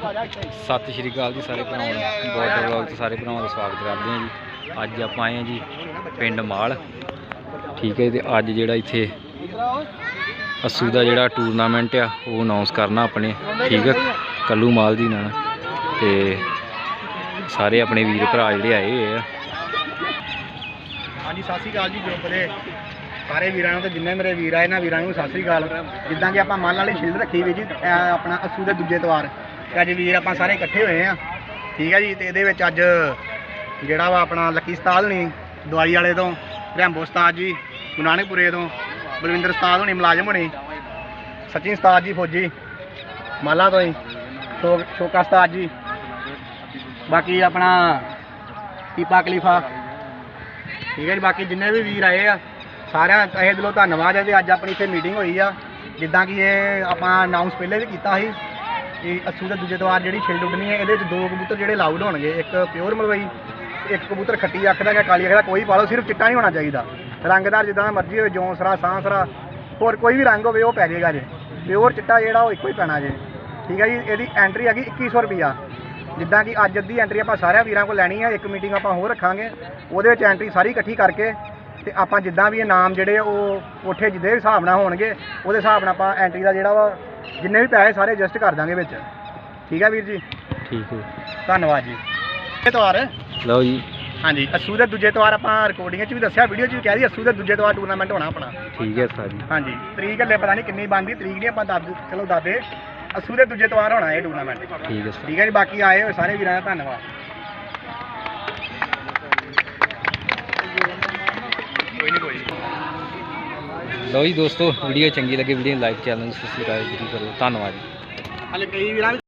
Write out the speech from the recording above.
ਸਤਿ ਸ਼੍ਰੀ ਅਕਾਲ ਜੀ ਸਾਰੇ ਭਰਾਵਾਂ ਨੂੰ ਬਾਰਡਰ ਵਲੌਗ ਤੇ ਸਾਰੇ ਭਰਾਵਾਂ ਦਾ ਸਵਾਗਤ ਕਰਦੇ ਹਾਂ ਜੀ। ਅੱਜ ਆਪਾਂ ਆਏ ਹਾਂ ਜੀ ਪਿੰਡ ਮਾਲ। ਠੀਕ ਹੈ ਤੇ ਅੱਜ ਜਿਹੜਾ ਇੱਥੇ ਅਸੂ ਦਾ ਜਿਹੜਾ ਟੂਰਨਾਮੈਂਟ ਆ, ਉਹ ਅਨਾਉਂਸ ਕਰਨਾ ਆਪਣੇ। ਠੀਕ ਹੈ ਕੱਲੂ ਮਾਲ ਦੀ ਨਾਲ। ਤੇ ਸਾਰੇ ਆਪਣੇ ਵੀਰ ਭਰਾ ਜਿਹੜੇ ਆਏ ਹੋਏ ਆ। ਹਾਂਜੀ, ਸਤਿ ਸ਼੍ਰੀ ਅਕਾਲ ਜੀ ਗਰੁੱਪ ਦੇ ਸਾਰੇ ਵੀਰਾਂ ਨੂੰ ਤੇ ਜਿੰਨੇ ਮੇਰੇ ਵੀਰ ਆਏ ਨਾ ਵੀਰਾਂ ਨੂੰ ਸਤਿ ਸ਼੍ਰੀ ਅਕਾਲ। ਜਿੱਦਾਂ ਕਿ ਆਪਾਂ ਮੰਨ ਵਾਲੀ ਸ਼ਿਲਡ ਰੱਖੀ ਵੀ ਜੀ ਆਪਣਾ ਅਸੂ ਦੇ ਦੂਜੇ ਤਵਾਰ ਤੇ ਅੱਜ ਵੀਰ ਆਪਾਂ ਸਾਰੇ ਇਕੱਠੇ ਹੋਏ ਆ ਠੀਕ ਹੈ ਜੀ, ਤੇ ਇਹਦੇ ਵਿੱਚ ਅੱਜ ਜਿਹੜਾ ਵਾ ਆਪਣਾ ਲੱਕੀ ਉਸਤਾਦ ਹੋਣੀ, ਦਵਾਈ ਵਾਲੇ ਤੋਂ, ਰੈਂਬੋ ਉਸਤਾਦ ਜੀ, ਗੁਰੂ ਨਾਨਕਪੁਰੇ ਤੋਂ, ਬਲਵਿੰਦਰ ਉਸਤਾਦ ਹੋਣੀ, ਮੁਲਾਜ਼ਮ ਹੋਣੀ, ਸਚਿਨ ਉਸਤਾਦ ਜੀ, ਫੌਜੀ, ਮਾਲਾ ਤੋਂ ਹੀ ਸ਼ੋਕ ਸ਼ੋਕਾ ਉਸਤਾਦ ਜੀ, ਬਾਕੀ ਆਪਣਾ ਪੀਪਾ ਖਲੀਫਾ ਠੀਕ ਹੈ ਜੀ, ਬਾਕੀ ਜਿੰਨੇ ਵੀ ਵੀਰ ਆਏ ਆ, ਸਾਰਿਆਂ ਦਾ ਤਹਿ ਦਿਲੋਂ ਧੰਨਵਾਦ ਹੈ ਤੇ ਅੱਜ ਆਪਣੀ ਇੱਥੇ ਮੀਟਿੰਗ ਹੋਈ ਆ। ਜਿੱਦਾਂ ਕਿ ਇਹ ਆਪਾਂ ਅਨਾਉਂਸ ਪਹਿਲੇ ਵੀ ਕੀਤਾ ਸੀ ਕਿ ਅਸੂ ਦੇ ਦੂਜੇ ਦਵਾਰ ਜਿਹੜੀ ਛਿਲਡ ਉੱਡਣੀ ਹੈ, ਇਹਦੇ ਵਿੱਚ ਦੋ ਕਬੂਤਰ ਜਿਹੜੇ ਲਾਊਡ ਹੋਣਗੇ, ਇੱਕ ਪਿਓਰ ਮਲਵਈ, ਇੱਕ ਕਬੂਤਰ ਖੱਟੀ ਅੱਖ ਦਾ ਜਾਂ ਕਾਲੀ ਅੱਖ ਦਾ, ਕੋਈ ਪਾਲੋ ਸਿਰਫ ਚਿੱਟਾ ਨਹੀਂ ਹੋਣਾ ਚਾਹੀਦਾ। ਰੰਗਦਾਰ ਜਿੱਦਾਂ ਮਰਜ਼ੀ ਹੋਵੇ ਜੌਂਸਰਾ ਸਾਂਸਰਾ ਹੋਰ ਕੋਈ ਵੀ ਰੰਗ ਹੋਵੇ, ਉਹ ਪੈ ਜਾਏਗਾ ਜੇ। ਪਿਓਰ ਚਿੱਟਾ ਜਿਹੜਾ, ਉਹ ਇੱਕੋ ਹੀ ਪੈਣਾ ਜੇ। ਠੀਕ ਹੈ ਜੀ, ਇਹਦੀ ਐਂਟਰੀ ਹੈਗੀ 2100 ਰੁਪਿਆ ਜਿੱਦਾਂ ਕਿ ਅੱਜ ਅੱਧੀ ਐਂਟਰੀ ਆਪਾਂ ਸਾਰਿਆਂ ਵੀਰਾਂ ਕੋਲ ਲੈਣੀ ਹੈ ਇੱਕ ਮੀਟਿੰਗ ਆਪਾਂ ਹੋਰ ਰੱਖਾਂਗੇ। ਉਹਦੇ ਵਿੱਚ ਐਂਟਰੀ ਸਾਰੀ ਇਕੱਠੀ ਕਰਕੇ ਤੇ ਆਪਾਂ ਜਿੱਦਾਂ ਵੀ ਇਹ ਨਾਮ ਜਿਹੜੇ ਆ, ਉਹ ਕੋਠੇ ਜਿੱਦੇ ਹਿਸਾਬ ਨਾਲ ਹੋਣਗੇ, ਉਹਦੇ ਹਿਸਾਬ ਨਾਲ ਆਪਾਂ ਐਂਟਰੀ ਦਾ ਜਿਹੜਾ ਵਾ ਜਿੰਨੇ ਵੀ ਪੈਸੇ ਸਾਰੇ ਐਡਜਸਟ ਕਰ ਦਾਂਗੇ ਵਿੱਚ। ਠੀਕ ਹੈ ਵੀਰ ਜੀ? ਠੀਕ ਹੈ। ਧੰਨਵਾਦ ਜੀ। ਇਹ ਤਵਾਰ ਲਓ ਜੀ। ਹਾਂਜੀ ਅਸੂ ਦੇ ਦੂਜੇ ਤਵਾਰ ਆਪਾਂ ਰਿਕਾਰਡਿੰਗ 'ਚ ਵੀ ਦੱਸਿਆ ਵੀਡੀਓ 'ਚ ਵੀ ਕਹਿ ਰਹੀ ਅਸੂ ਦੇ ਦੂਜੇ ਤਵਾਰ ਟੂਰਨਾਮੈਂਟ ਹੋਣਾ ਆਪਣਾ। ਠੀਕ ਹੈ ਸਾਰੀ ਹਾਂਜੀ ਤਰੀਕ ਹਲੇ ਪਤਾ ਨਹੀਂ ਕਿੰਨੀ ਬਣਦੀ ਤਰੀਕ ਨਹੀਂ ਆਪਾਂ ਦੱਸ ਚਲੋ ਦੱਸਦੇ ਅਸੂ ਦੇ ਦੂਜੇ ਤਵਾਰ ਹੋਣਾ ਇਹ ਟੂਰਨਾਮੈਂਟ ਠੀਕ ਹੈ ਸਰ। ਠੀਕ ਹੈ ਜੀ ਬਾਕੀ ਆਏ ਹੋਏ ਸਾਰੇ ਵੀਰਾਂ ਦਾ ਧੰਨਵਾਦ। ਲਓ ਜੀ ਦੋਸਤੋ, ਵੀਡੀਓ ਚੰਗੀ ਲੱਗੇ, ਵੀਡੀਓ ਨੂੰ ਲਾਈਕ ਚੈਨਲ ਨੂੰ ਸਬਸਕ੍ਰਾਈਬ ਜ਼ਰੂਰ ਕਰੋ ਧੰਨਵਾਦ ਜੀ। ਹਲੇ ਕਈ ਵੀਰਾਂ